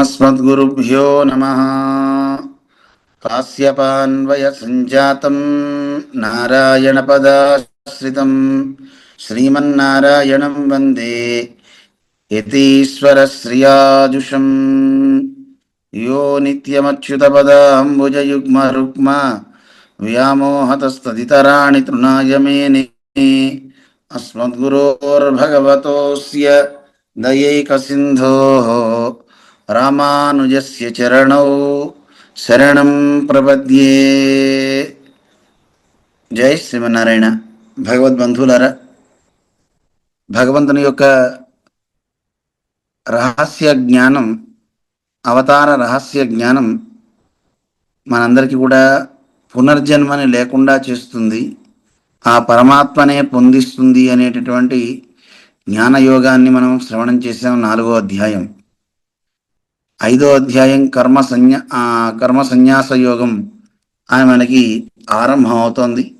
अस्मद्गुरुभ्यो नमः कास्यपान्वयसञ्जातं नारायणपदाश्रितं श्रीमन्नारायणं वन्दे यतीश्वरश्रियाजुषम् यो नित्यमच्युतपदाम्बुजयुग्मरुक्मा व्यामोहतस्तदितराणि तृणाय मेने अस्मद्गुरोर्भगवतोऽस्य दयैकसिन्धोः రామానుజస్య చరణౌ శరణం ప్రపద్యే. జై శ్రీమన్నారాయణ. భగవద్బంధువులారా భగవంతుని యొక్క రహస్య జ్ఞానం అవతార రహస్య జ్ఞానం మనందరికీ కూడా పునర్జన్మని లేకుండా చేస్తుంది. ఆ పరమాత్మనే పొందిస్తుంది అనేటటువంటి జ్ఞానయోగాన్ని మనం శ్రవణం చేసాం నాలుగో అధ్యాయం. ఐదో అధ్యాయం కర్మ సన్యా కర్మ సన్యాస యోగం అని మనకి ఆరంభం అవుతోంది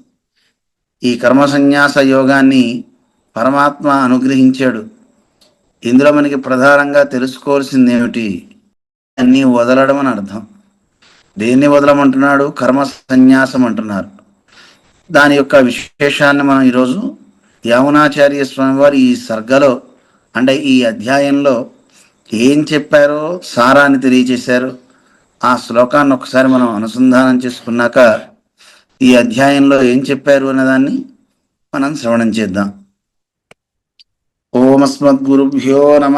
ఈ కర్మ సన్యాస యోగాన్ని పరమాత్మ అనుగ్రహించాడు. ఇందులో మనకి ప్రధానంగా తెలుసుకోవాల్సింది ఏమిటి అన్నీ వదలడం అని అర్థం. దేన్ని వదలమంటున్నాడు? కర్మ సన్యాసం అంటున్నారు. దాని యొక్క విశేషాన్ని మనం ఈరోజు యమునాచార్య స్వామివారు ఈ సర్గలో అంటే ఈ అధ్యాయంలో ఏం చెప్పారో సారాన్ని తెలియజేశారు ఆ శ్లోకాన్ని ఒకసారి మనం అనుసంధానం చేసుకున్నాక ఈ అధ్యాయంలో ఏం చెప్పారు అన్నదాన్ని మనం శ్రవణం చేద్దాం. ఓమస్మద్గురుభ్యో నమ.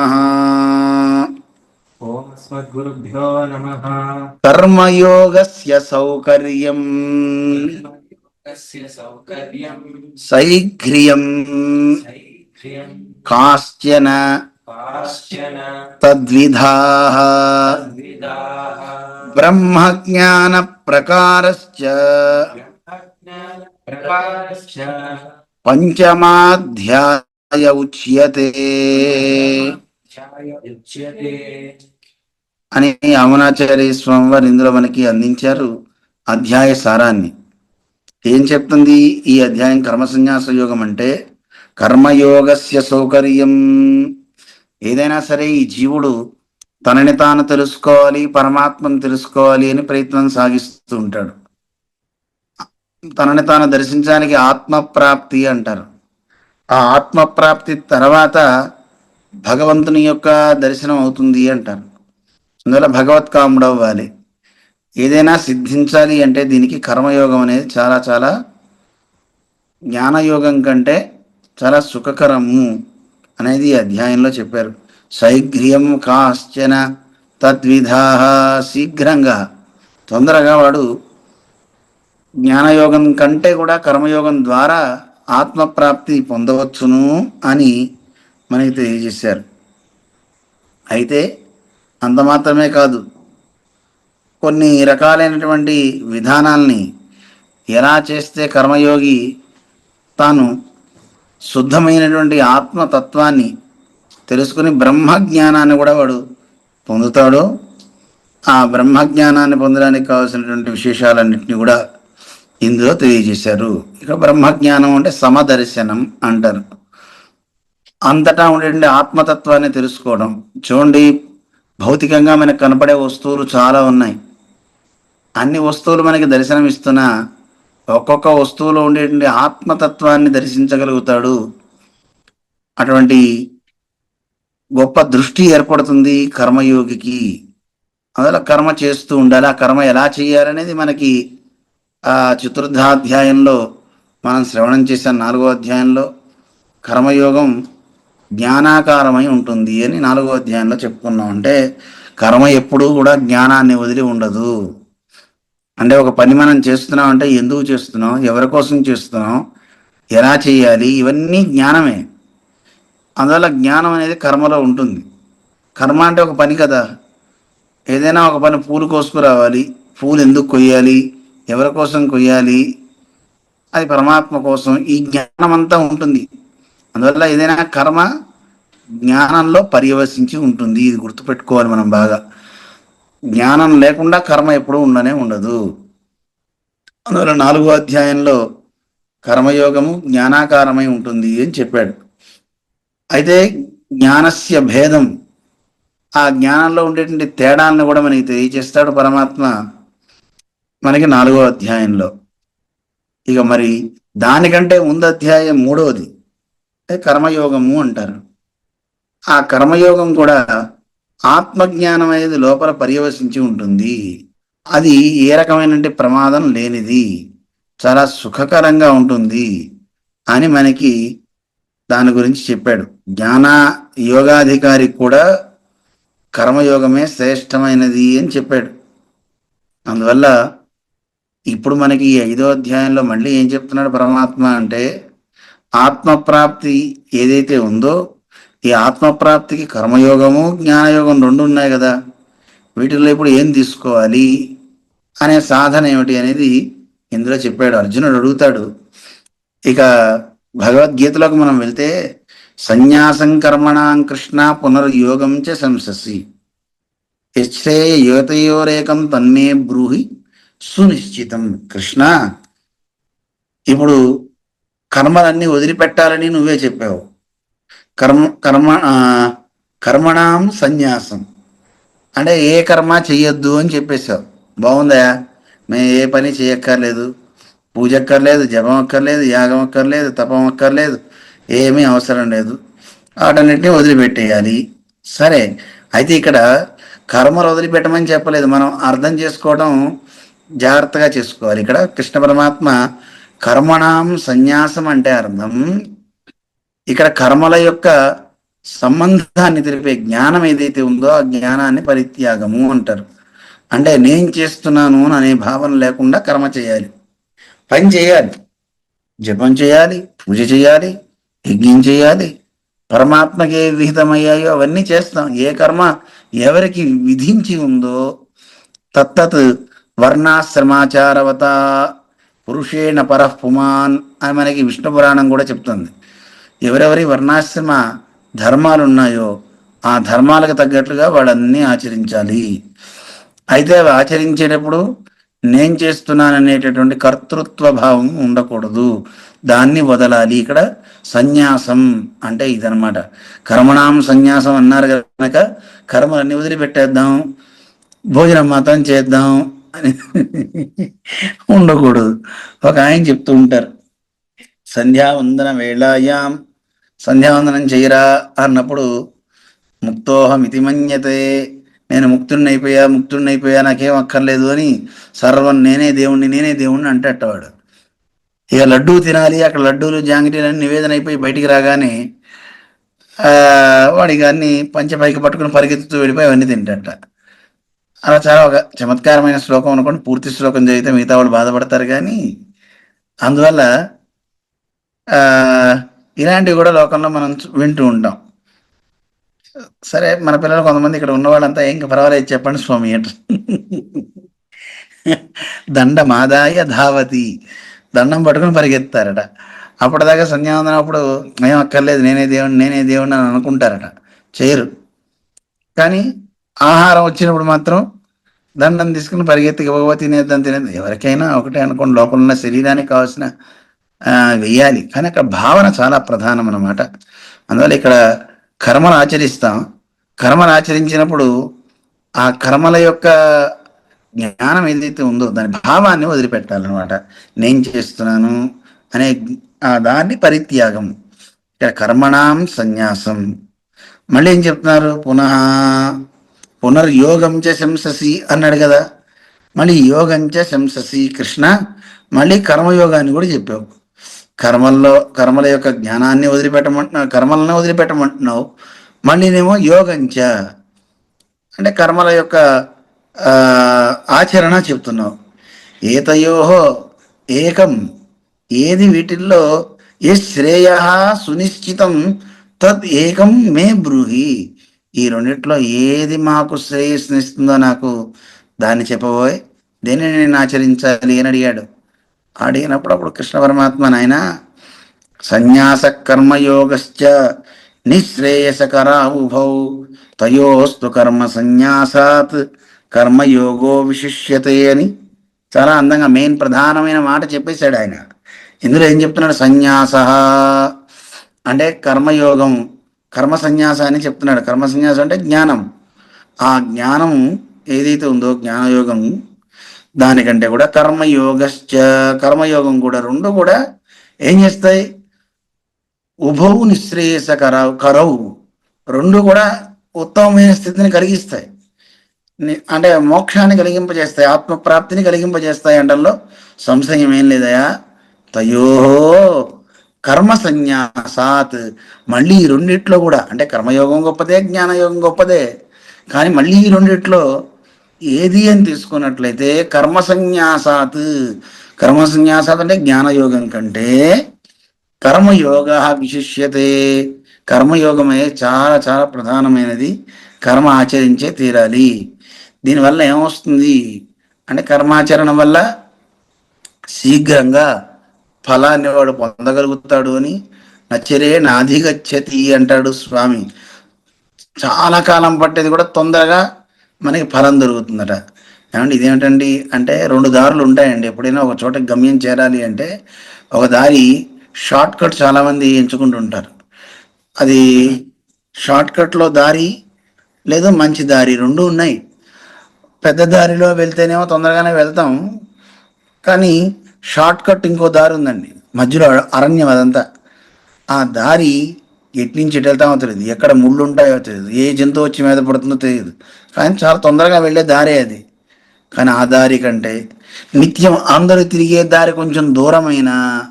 ఓం అస్మద్గురుభ్యో నమః. కర్మయోగస్య సౌకర్యం. సౌకర్యం. సైఘ్రియం. కాశ్చన బ్రహ్మజ్ఞాన ప్రకారశ్చ పంచమాధ్యాయ ఉచ్యతే అని అమనాచార్య స్వామి వారు ఇందులో మనకి అందించారు అధ్యాయ సారాన్ని. ఏం చెప్తుంది ఈ అధ్యాయం కర్మ సన్యాస యోగం అంటే కర్మయోగస్య సౌకర్యం. ఏదైనా సరే ఈ జీవుడు తనని తాను తెలుసుకోవాలి పరమాత్మను తెలుసుకోవాలి అని ప్రయత్నం సాగిస్తూ ఉంటాడు. తనని తాను దర్శించడానికి ఆత్మప్రాప్తి అంటారు. ఆ ఆత్మప్రాప్తి తర్వాత భగవంతుని యొక్క దర్శనం అవుతుంది అంటారు. అందువల్ల భగవత్కాముడు అవ్వాలి ఏదైనా సిద్ధించాలి అంటే దీనికి కర్మయోగం అనేది చాలా చాలా జ్ఞానయోగం కంటే చాలా సుఖకరము. అనేది ఈ అధ్యాయంలో చెప్పారు. శైఘ్ర్యం కాశ్చన తద్విధా శీఘ్రంగా. తొందరగా వాడు జ్ఞానయోగం కంటే కూడా కర్మయోగం ద్వారా ఆత్మప్రాప్తి పొందవచ్చును అని మనకి తెలియజేశారు. అయితే అంత మాత్రమే కాదు. కొన్ని రకాలైనటువంటి విధానాల్ని ఎలా చేస్తే కర్మయోగి తాను శుద్ధమైనటువంటి ఆత్మతత్వాన్ని తెలుసుకుని బ్రహ్మజ్ఞానాన్ని కూడా వాడు పొందుతాడో ఆ బ్రహ్మజ్ఞానాన్ని పొందడానికి కావాల్సినటువంటి విశేషాలన్నింటినీ కూడా ఇందులో తెలియజేశారు. ఇక బ్రహ్మజ్ఞానం అంటే సమదర్శనం అంటారు. అంతటా ఉండేటువంటి ఆత్మతత్వాన్ని తెలుసుకోవడం. చూడండి భౌతికంగా మనకు కనపడే వస్తువులు చాలా ఉన్నాయి. అన్ని వస్తువులు మనకి దర్శనం ఇస్తున్నా ఒక్కొక్క వస్తువులో ఉండేటువంటి ఆత్మతత్వాన్ని దర్శించగలుగుతాడు. అటువంటి గొప్ప దృష్టి ఏర్పడుతుంది కర్మయోగికి. అందులో కర్మ చేస్తూ ఉండాలి. ఆ కర్మ ఎలా చేయాలనేది మనకి ఆ చతుర్థాధ్యాయంలో మనం శ్రవణం చేసిన నాలుగో అధ్యాయంలో కర్మయోగం జ్ఞానాకారమై ఉంటుంది అని నాలుగో అధ్యాయంలో చెప్పుకున్నాం. అంటే కర్మ ఎప్పుడూ కూడా జ్ఞానాన్ని వదిలి ఉండదు. అంటే ఒక పని మనం చేస్తున్నాం అంటే ఎందుకు చేస్తున్నాం? ఎవరి కోసం చేస్తున్నాం? ఎలా చేయాలి? ఇవన్నీ జ్ఞానమే. అందువల్ల జ్ఞానం అనేది కర్మలో ఉంటుంది. కర్మ అంటే ఒక పని కదా. ఏదైనా ఒక పని పూలు కోసుకురావాలి. పూలు ఎందుకు కొయ్యాలి? ఎవరి కోసం కొయ్యాలి? అది పరమాత్మ కోసం. ఈ జ్ఞానం అంతా ఉంటుంది. అందువల్ల ఏదైనా కర్మ జ్ఞానంలో పర్యవసించి ఉంటుంది. ఇది గుర్తుపెట్టుకోవాలి మనం బాగా. జ్ఞానం లేకుండా కర్మ ఎప్పుడూ ఉండనే ఉండదు. అందువల్ల నాలుగో అధ్యాయంలో కర్మయోగము జ్ఞానాకారమై ఉంటుంది అని చెప్పాడు. అయితే జ్ఞానస్య భేదం ఆ జ్ఞానంలో ఉండేటువంటి తేడాలను కూడా మనకి తెలియజేస్తాడు పరమాత్మ మనకి నాలుగో అధ్యాయంలో. ఇక మరి దానికంటే ముందు అధ్యాయం మూడవది కర్మయోగము అంటారు. ఆ కర్మయోగం కూడా ఆత్మజ్ఞానం అనేది లోపల పర్యవసించి ఉంటుంది. అది ఏ రకమైన ప్రమాదం లేనిది. చాలా సుఖకరంగా ఉంటుంది అని మనకి దాని గురించి చెప్పాడు. జ్ఞాన యోగాధికారి కూడా కర్మయోగమే శ్రేష్టమైనది అని చెప్పాడు. అందువల్ల ఇప్పుడు మనకి ఈ ఐదో అధ్యాయంలో మళ్ళీ ఏం చెప్తున్నాడు పరమాత్మ అంటే ఆత్మప్రాప్తి ఏదైతే ఉందో ఈ ఆత్మప్రాప్తికి కర్మయోగము జ్ఞానయోగం రెండు ఉన్నాయి కదా. వీటిల్లో ఇప్పుడు ఏం తీసుకోవాలి అనే సాధన ఏమిటి అనేది ఇందులో చెప్పాడు. అర్జునుడు అడుగుతాడు. ఇక భగవద్గీతలోకి మనం వెళ్తే సన్యాసం కర్మణాం కృష్ణ పునర్యోగం చ సంససి యశ్రేయ యువతయోరేకం తన్మే బ్రూహి సునిశ్చితం కృష్ణ. ఇప్పుడు కర్మలన్నీ వదిలిపెట్టాలని నువ్వే చెప్పావు. కర్మ కర్మ ఆ, కర్మణాం సన్యాసం. అంటే ఏ కర్మ చెయ్యొద్దు అని చెప్పేశావు. బాగుందా? మేము ఏ పని చేయక్కర్లేదు పూజ అక్కర్లేదు జపం అక్కర్లేదు యాగం అక్కర్లేదు తపం అక్కర్లేదు ఏమీ అవసరం లేదు. వాటన్నిటిని వదిలిపెట్టేయాలి. సరే అయితే ఇక్కడ కర్మలు వదిలిపెట్టమని చెప్పలేదు. మనం అర్థం చేసుకోవడం జాగ్రత్తగా చేసుకోవాలి. ఇక్కడ కృష్ణ పరమాత్మ కర్మణాం సన్యాసం అంటే అర్థం. ఇక్కడ కర్మల యొక్క సంబంధాన్ని తెలిపే జ్ఞానం ఏదైతే ఉందో ఆ జ్ఞానాన్ని పరిత్యాగము అంటారు. అంటే నేను చేస్తున్నాను అనే భావన లేకుండా కర్మ చేయాలి. పని చేయాలి. జపం చేయాలి పూజ చేయాలి యజ్ఞం చేయాలి పరమాత్మకి ఏ విహితమయ్యాయో అవన్నీ చేస్తాం. ఏ కర్మ ఎవరికి విధించి ఉందో తత్తత్ వర్ణాశ్రమాచారవత పురుషేణ పరః పుమాన్ అని మనకి విష్ణు పురాణం కూడా చెప్తుంది. ఎవరెవరి వర్ణాశ్రమ ధర్మాలు ఉన్నాయో ఆ ధర్మాలకు తగ్గట్లుగా వాళ్ళన్నీ ఆచరించాలి. అయితే అవి ఆచరించేటప్పుడు నేను చేస్తున్నాననేటటువంటి కర్తృత్వ భావం ఉండకూడదు. దాన్ని వదలాలి. ఇక్కడ సన్యాసం అంటే ఇదనమాట కర్మణాం సన్యాసం అన్నారు కనుక కర్మలన్నీ వదిలిపెట్టేద్దాం. భోజనం మాత్రం చేద్దాం అని ఉండకూడదు. ఒక ఆయన చెప్తూ ఉంటారు. సంధ్యావందన వేళాయాం సంధ్యావందనం చేయరా అన్నప్పుడు ముక్తోహమితి మన్యతే నేను ముక్తుడినైపోయా ముక్తుడినైపోయా నాకేం అక్కర్లేదు అని సర్వం నేనే దేవుణ్ణి నేనే దేవుణ్ణి అంటేటవాడు ఇక లడ్డూ తినాలి అక్కడ లడ్డూలు జాంగిరీలు నివేదన అయిపోయి బయటికి రాగానే ఆ, వాడికి అన్ని పంచపైకి పట్టుకుని పరిగెత్తుతూ వెళ్ళిపోయి అవన్నీ తింటట. అలా చాలా ఒక చమత్కారమైన శ్లోకం అనుకోండి పూర్తి శ్లోకం చదివితే మిగతా వాళ్ళు బాధపడతారు కానీ అందువల్ల ఆ, ఇలాంటివి కూడా లోకంలో మనం వింటూ ఉంటాం. సరే మన పిల్లలు కొంతమంది ఇక్కడ ఉన్న వాళ్ళంతా ఇంకా పర్వాలేదు చెప్పండి స్వామి అంట. దండమాదాయ ధావతి. దండం పట్టుకుని పరిగెత్తారట. అప్పటిదాకా సంధ్యావందనం అప్పుడు ఏం అక్కర్లేదు నేనే దేవుని నేనే దేవుడిని అని అనుకుంటారట. చేయరు. కానీ ఆహారం వచ్చినప్పుడు మాత్రం దండం తీసుకుని పరిగెత్తి పోవ తినేద్దాం తినేది ఎవరికైనా ఒకటే అనుకోండి లోపల ఉన్న శరీరానికి కావాల్సిన వేయాలి కానీ అక్కడ భావన చాలా ప్రధానం అన్నమాట అందువల్ల ఇక్కడ కర్మను ఆచరిస్తాం. కర్మను ఆచరించినప్పుడు ఆ కర్మల యొక్క జ్ఞానం ఏదైతే ఉందో దాని భావాన్ని వదిలిపెట్టాలన్నమాట. నేను చేస్తున్నాను అనే ఆ దాన్ని పరిత్యాగం. ఇక్కడ కర్మణాం సన్యాసం. మళ్ళీ ఏం చెప్తున్నారు? పునః పునర్యోగం చ శంససి అన్నాడు కదా. మళ్ళీ యోగం చ శంససి కృష్ణ. మళ్ళీ కర్మయోగాన్ని కూడా చెప్పావు. కర్మల్లో కర్మల యొక్క జ్ఞానాన్ని వదిలిపెట్టమంటున్నావు కర్మలను వదిలిపెట్టమంటున్నావు మళ్ళీనేమో యోగంచ. అంటే కర్మల యొక్క ఆచరణ చెప్తున్నావు. ఏతయోహో ఏకం. ఏది వీటిల్లో ఏ శ్రేయ సునిశ్చితం తద్ ఏకం మే బ్రూహి. ఈ రెండిట్లో ఏది మాకు శ్రేయస్నిస్తుందో నాకు దాన్ని చెప్పబోయ్. దేనిని నేను ఆచరించాలి అని అడిగాడు? అడిగినప్పుడు అప్పుడు కృష్ణ పరమాత్మ నాయన సన్యాస కర్మయోగశ్చ నిశ్రేయసకరావుభౌ తయోస్తు కర్మ సన్యాసాత్ కర్మయోగో విశిష్యతే అని చాలా అందంగా మెయిన్ ప్రధానమైన మాట చెప్పేశాడు ఆయన. ఇందులో ఏం చెప్తున్నాడు? సన్యాస అంటే కర్మయోగం కర్మ సన్యాస అని చెప్తున్నాడు. కర్మ సన్యాసం అంటే జ్ఞానం. ఆ జ్ఞానం ఏదైతే ఉందో జ్ఞానయోగం దానికంటే కూడా కర్మయోగశ్చ కర్మయోగం కూడా రెండు కూడా ఏం చేస్తాయి? ఉభౌ నిశ్రేయస కరవు రెండు కూడా ఉత్తమమైన స్థితిని కలిగిస్తాయి. అంటే మోక్షాన్ని కలిగింపజేస్తాయి ఆత్మప్రాప్తిని కలిగింపజేస్తాయి అంటల్లో సంశయం ఏం లేదయా? తయో కర్మ సన్యాసాత్ మళ్ళీ ఈ రెండిట్లో కూడా అంటే కర్మయోగం గొప్పదే జ్ఞానయోగం గొప్పదే. కానీ మళ్ళీ ఈ రెండిట్లో ఏది అని తీసుకున్నట్లయితే కర్మ సన్యాసాత్. కర్మ సన్యాసాత్ అంటే జ్ఞానయోగం కంటే కర్మయోగ విశిష్యతే. కర్మయోగమే చాలా చాలా ప్రధానమైనది. కర్మ ఆచరించే తీరాలి. దీనివల్ల ఏమొస్తుంది? అంటే కర్మాచరణ వల్ల శీఘ్రంగా ఫలాన్ని వాడు పొందగలుగుతాడు అని నచ్చరే నాధిగచ్చతి అంటాడు స్వామి. చాలా కాలం పట్టేది కూడా తొందరగా మనకి ఫలం దొరుకుతుందట. ఏమంటే ఇదేమిటండి? అంటే రెండు దారులు ఉంటాయండి. ఎప్పుడైనా ఒక చోట గమ్యం చేరాలి అంటే ఒక దారి షార్ట్ కట్ చాలామంది ఎంచుకుంటుంటారు. అది షార్ట్ కట్లో దారి లేదు మంచి దారి రెండు ఉన్నాయి. పెద్ద దారిలో వెళ్తేనేమో తొందరగానే వెళ్తాం. కానీ షార్ట్ కట్ ఇంకో దారి ఉందండి. మధ్యలో అరణ్యం అదంతా. ఆ దారి ఎట్నుంచి ఎటు వెళ్తామో తెలియదు. ఎక్కడ ముళ్ళు ఉంటాయో తెలియదు. ఏ జంతువు వచ్చి మీద పడుతుందో తెలియదు. కానీ చాలా తొందరగా వెళ్ళే దారే అది. కానీ ఆ దారి కంటే నిత్యం అందరూ తిరిగే దారి కొంచెం దూరమైన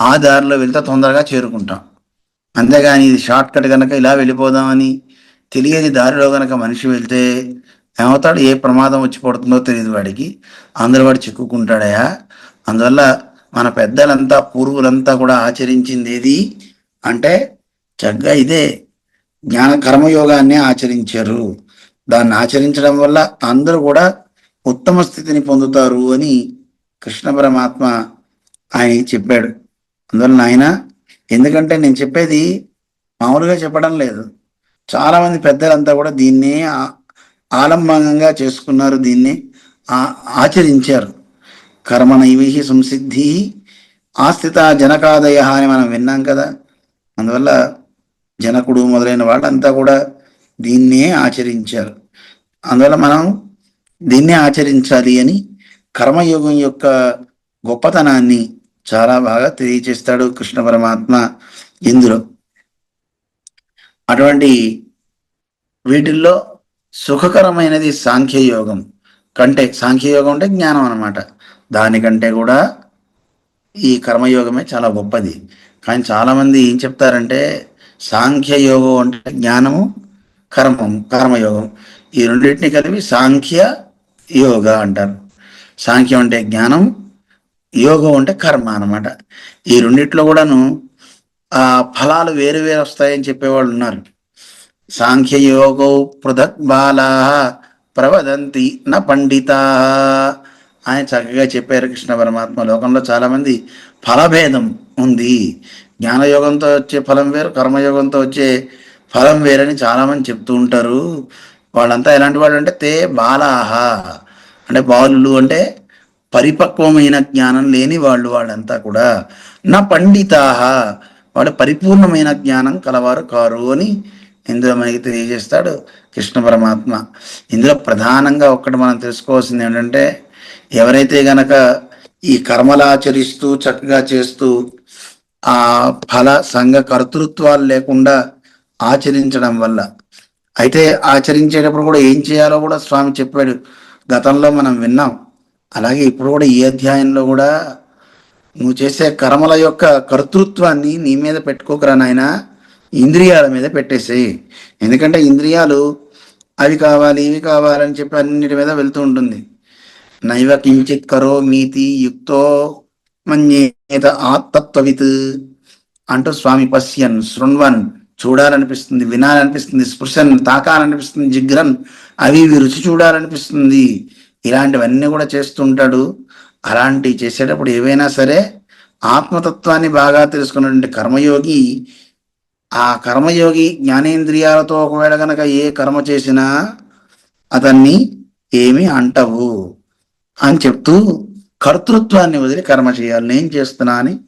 ఆ దారిలో వెళ్తే తొందరగా చేరుకుంటాం. అంతేగాని ఇది షార్ట్ కట్ కనుక ఇలా వెళ్ళిపోదామని తెలియని దారిలో కనుక మనిషి వెళ్తే ఏమవుతాడు? ఏ ప్రమాదం వచ్చి పడుతుందో తెలియదు వాడికి. అందరూ వాడు చిక్కుకుంటాడయా? అందువల్ల మన పెద్దలంతా పూర్వులంతా కూడా ఆచరించింది ఏది? అంటే చక్కగా ఇదే జ్ఞాన కర్మయోగాన్ని ఆచరించారు. దాన్ని ఆచరించడం వల్ల అందరూ కూడా ఉత్తమ స్థితిని పొందుతారు అని కృష్ణ పరమాత్మ ఆయన చెప్పాడు. అందువల్ల ఆయన ఎందుకంటే నేను చెప్పేది మామూలుగా చెప్పడం లేదు. చాలా మంది పెద్దలంతా కూడా దీన్నే ఆ- చేసుకున్నారు దీన్ని ఆచరించారు. కర్మ నైవేహి సంసిద్ధి ఆస్థిత జనకాదయ అని మనం విన్నాం కదా. అందువల్ల జనకుడు మొదలైన వాళ్ళంతా కూడా దీన్నే ఆచరించారు. అందువల్ల మనం దీన్నే ఆచరించాలి అని కర్మయోగం యొక్క గొప్పతనాన్ని చాలా బాగా తెలియచేస్తాడు కృష్ణ పరమాత్మ ఇందులో. అటువంటి వీటిల్లో సుఖకరమైనది సాంఖ్యయోగం కంటే సాంఖ్యయోగం అంటే జ్ఞానం అన్నమాట. దానికంటే కూడా ఈ కర్మయోగమే చాలా గొప్పది. కానీ చాలామంది ఏం చెప్తారంటే సాంఖ్యయోగం అంటే జ్ఞానము కర్మం కర్మయోగం. ఈ రెండింటిని కలిపి సాంఖ్య యోగ అంటారు. సాంఖ్యం అంటే జ్ఞానం యోగం అంటే కర్మ అన్నమాట. ఈ రెండిట్లో కూడాను ఆ ఫలాలు వేరు వేరు వస్తాయని చెప్పేవాళ్ళు ఉన్నారు. సాంఖ్యయోగో పృథక్ బాలా ప్రవదంతి న పండితా ఆయన చక్కగా చెప్పారు కృష్ణ పరమాత్మ. లోకంలో చాలామంది ఫలభేదం ఉంది. జ్ఞానయోగంతో వచ్చే ఫలం వేరు కర్మయోగంతో వచ్చే ఫలం వేరని చాలామంది చెప్తూ ఉంటారు. వాళ్ళంతా ఎలాంటి వాళ్ళు అంటే తే బాలాహ. అంటే బాలులు అంటే పరిపక్వమైన జ్ఞానం లేని వాళ్ళు వాళ్ళంతా కూడా. నా పండితాహ. వాడు పరిపూర్ణమైన జ్ఞానం కలవారు కారు అని ఇందులో మనకి తెలియజేస్తాడు కృష్ణ పరమాత్మ. ఇందులో ప్రధానంగా ఒక్కటి మనం తెలుసుకోవాల్సింది ఏంటంటే ఎవరైతే గనక ఈ కర్మలు ఆచరిస్తూ చక్కగా చేస్తూ ఆ ఫల సంఘ కర్తృత్వాలు లేకుండా ఆచరించడం వల్ల. అయితే ఆచరించేటప్పుడు కూడా ఏం చేయాలో కూడా స్వామి చెప్పాడు. గతంలో మనం విన్నాం. అలాగే ఇప్పుడు కూడా ఈ అధ్యాయంలో కూడా నువ్వు చేసే కర్మల యొక్క కర్తృత్వాన్ని నీ మీద పెట్టుకోకరా నాయన. ఇంద్రియాల మీద పెట్టేసేయి. ఎందుకంటే ఇంద్రియాలు అవి కావాలి ఇవి కావాలని చెప్పి అన్నిటి మీద వెళ్తూ ఉంటుంది. నైవ కించిత్ కరో మీతి యుక్తో ఏత ఆత్మత్వవిత్ అంటూ స్వామి పశ్యన్ శృణ్వన్ చూడాలనిపిస్తుంది వినాలనిపిస్తుంది స్పృశన్ తాకాలనిపిస్తుంది జిగ్రన్ అవి ఇవి రుచి చూడాలనిపిస్తుంది. ఇలాంటివన్నీ కూడా చేస్తుంటాడు. అలాంటివి చేసేటప్పుడు ఏవైనా సరే ఆత్మతత్వాన్ని బాగా తెలుసుకున్నటువంటి కర్మయోగి ఆ కర్మయోగి జ్ఞానేంద్రియాలతో ఒకవేళ గనక ఏ కర్మ చేసినా అతన్ని ఏమి అంటవు అని చెప్తూ కర్తృత్వాన్ని వదిలి కర్మ చేయాలి. నేను చేస్తున్నా అని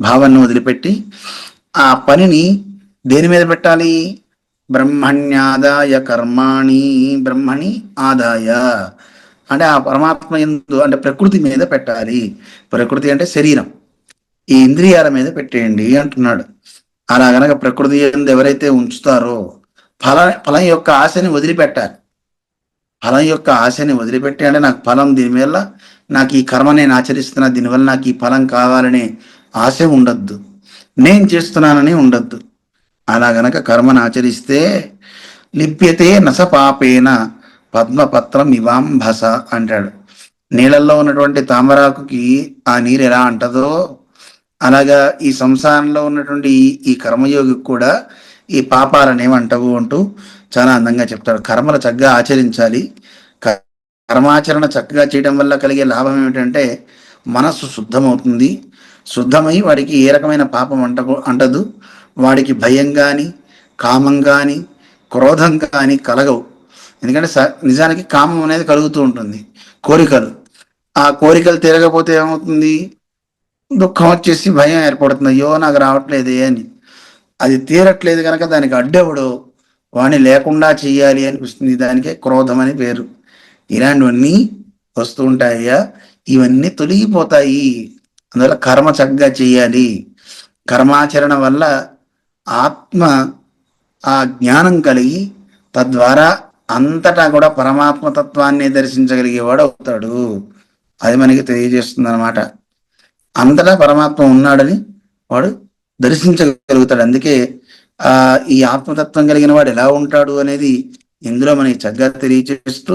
భావాన్ని వదిలిపెట్టి ఆ పనిని దేని మీద పెట్టాలి? బ్రహ్మణ్యాదాయ కర్మాణి బ్రహ్మణి ఆదాయ. అంటే ఆ పరమాత్మ ఎందు అంటే ప్రకృతి మీద పెట్టాలి. ప్రకృతి అంటే శరీరం. ఈ ఇంద్రియాల మీద పెట్టేయండి అంటున్నాడు. అలా గనక ప్రకృతి ఎందు ఎవరైతే ఉంచుతారో ఫల ఫలం యొక్క ఆశని వదిలిపెట్టాలి. ఫలం యొక్క ఆశని వదిలిపెట్టి అంటే నాకు ఫలం దీని నాకు ఈ కర్మ నేను ఆచరిస్తున్నా దీనివల్ల నాకు ఈ ఫలం కావాలనే ఆశ ఉండద్దు. నేను చేస్తున్నానని ఉండద్దు. అలా గనక కర్మను ఆచరిస్తే లిప్యతే నస పాపేన పద్మపత్రం ఇవాంభస అంటాడు. నీళ్ళల్లో ఉన్నటువంటి తామరాకుకి ఆ నీరు ఎలా అంటదో అలాగా ఈ సంసారంలో ఉన్నటువంటి ఈ- కర్మయోగికి కూడా ఈ పాపాలను అంటవు అంటూ చాలా అందంగా చెప్తాడు. కర్మలు చక్కగా ఆచరించాలి. కర్మాచరణ చక్కగా చేయడం వల్ల కలిగే లాభం ఏమిటంటే మనస్సు శుద్ధమవుతుంది. శుద్ధమై వాడికి ఏ రకమైన పాపం అంట అంటదు. వాడికి భయం కానీ కామం కానీ క్రోధం కానీ కలగవు. ఎందుకంటే స- నిజానికి కామం అనేది కలుగుతూ ఉంటుంది. కోరికలు. ఆ కోరికలు తీరకపోతే ఏమవుతుంది? దుఃఖం వచ్చేసి భయం ఏర్పడుతుంది. అయ్యో నాకు రావట్లేదే అని. అది తీరట్లేదు కనుక దానికి అడ్డెవడు వాణ్ణి లేకుండా చేయాలి అనిపిస్తుంది. దానికే క్రోధం అని పేరు. ఇలాంటివన్నీ వస్తూ ఉంటాయ్యా. ఇవన్నీ తొలగిపోతాయి. అందువల్ల కర్మ చక్కగా చేయాలి. కర్మాచరణ వల్ల ఆత్మ ఆ జ్ఞానం కలిగి తద్వారా అంతటా కూడా పరమాత్మ తత్వాన్ని దర్శించగలిగేవాడు అవుతాడు. అది మనకి తెలియజేస్తుంది అనమాట అంతటా పరమాత్మ ఉన్నాడని వాడు దర్శించగలుగుతాడు. అందుకే ఆ ఈ ఆత్మతత్వం కలిగిన వాడు ఎలా ఉంటాడు అనేది ఇందులో మనకి చక్కగా తెలియజేస్తూ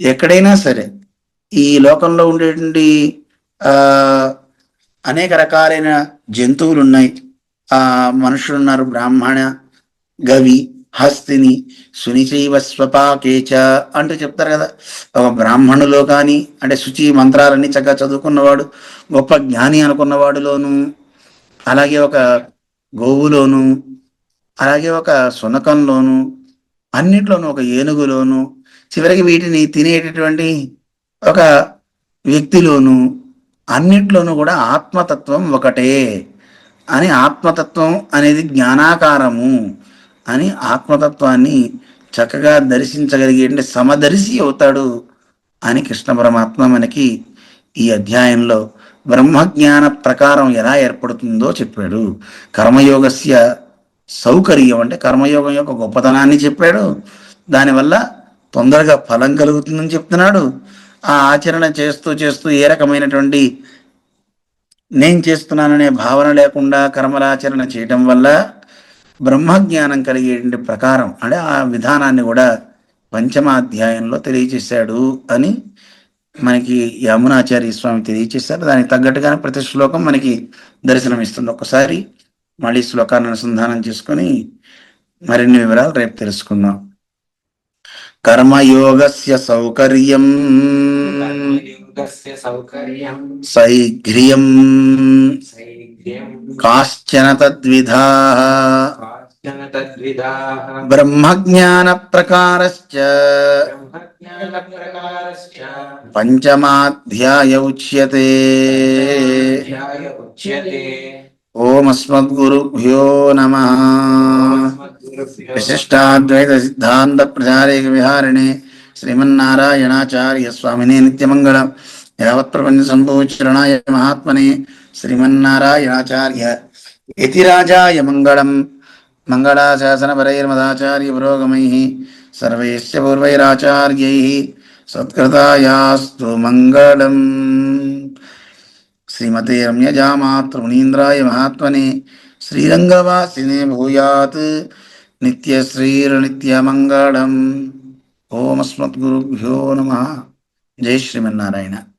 ఎక్కడైనా సరే ఈ లోకంలో ఉండేటువంటి అనేక రకాలైన జంతువులు ఉన్నాయి ఆ మనుషులు ఉన్నారు. బ్రాహ్మణ గవి హస్తిని సునిచైవ స్వపాకేచ అంటూ చెప్తారు కదా. ఒక బ్రాహ్మణులో కానీ అంటే శుచి మంత్రాలన్నీ చక్కగా చదువుకున్నవాడు గొప్ప జ్ఞాని అనుకున్నవాడులోను అలాగే ఒక గోవులోను అలాగే ఒక సునకంలోను అన్నిట్లోనూ ఒక ఏనుగులోను చివరికి వీటిని తినేటటువంటి ఒక వ్యక్తిలోను అన్నిట్లోనూ కూడా ఆత్మతత్వం ఒకటే. అని ఆత్మతత్వం అనేది జ్ఞానాకారము అని ఆత్మతత్వాన్ని చక్కగా దర్శించగలిగే సమదర్శి అవుతాడు అని కృష్ణ పరమాత్మ మనకి ఈ అధ్యాయంలో బ్రహ్మజ్ఞాన ప్రకారం ఎలా ఏర్పడుతుందో చెప్పాడు. కర్మయోగస్య సౌకర్యం అంటే కర్మయోగం యొక్క గొప్పతనాన్ని చెప్పాడు. దానివల్ల తొందరగా ఫలం కలుగుతుందని చెప్తున్నాడు. ఆ ఆచరణ చేస్తూ చేస్తూ ఏ రకమైనటువంటి నేను చేస్తున్నాననే భావన లేకుండా కర్మలాచరణ చేయటం వల్ల బ్రహ్మజ్ఞానం కలిగేటువంటి ప్రకారం అంటే ఆ విధానాన్ని కూడా పంచమాధ్యాయంలో తెలియచేశాడు అని మనకి యమునాచార్య స్వామి తెలియచేశారు దానికి తగ్గట్టుగానే ప్రతి శ్లోకం మనకి దర్శనమిస్తుంది ఒక్కసారి మళ్ళీ శ్లోకాన్ని అనుసంధానం చేసుకొని మరిన్ని వివరాలు రేపు తెలుసుకుందాం. కర్మయోగస్య సౌకర్యం సైఘ్ర్యం కాశ్చన తద్విధా బ్రహ్మజ్ఞాన ప్రకారశ్చ పంచమాధ్యాయ ఉచ్యతే అధ్యాయ ఉచ్యతే ఓం అస్మద్గురుభ్యో నమ విశిష్టాద్వైత సిద్ధాంత ప్రచారేక విహారిణే శ్రీమన్నారాయణాచార్య స్వామినే నిత్యమంగళ యావత్ ప్రపంచ సంభూచరణాయ మహాత్మనే శ్రీమన్నారాయణాచార్య ఇతి రాజాయ మంగళం మంగళాశాసనపరైర్మదాచార్య పురోగమైః సర్వైశ్చ పూర్వైరాచార్యైः సత్కృతాయాస్తు మంగళం శ్రీమతే రమ్యజామాతృమునీంద్రాయ మహాత్మనే శ్రీరంగవాసినే భూయాత్ నిత్యశ్రీరనిత్యమంగళం ఓం అస్మద్గురుభ్యో నమ జై శ్రీమన్నారాయణ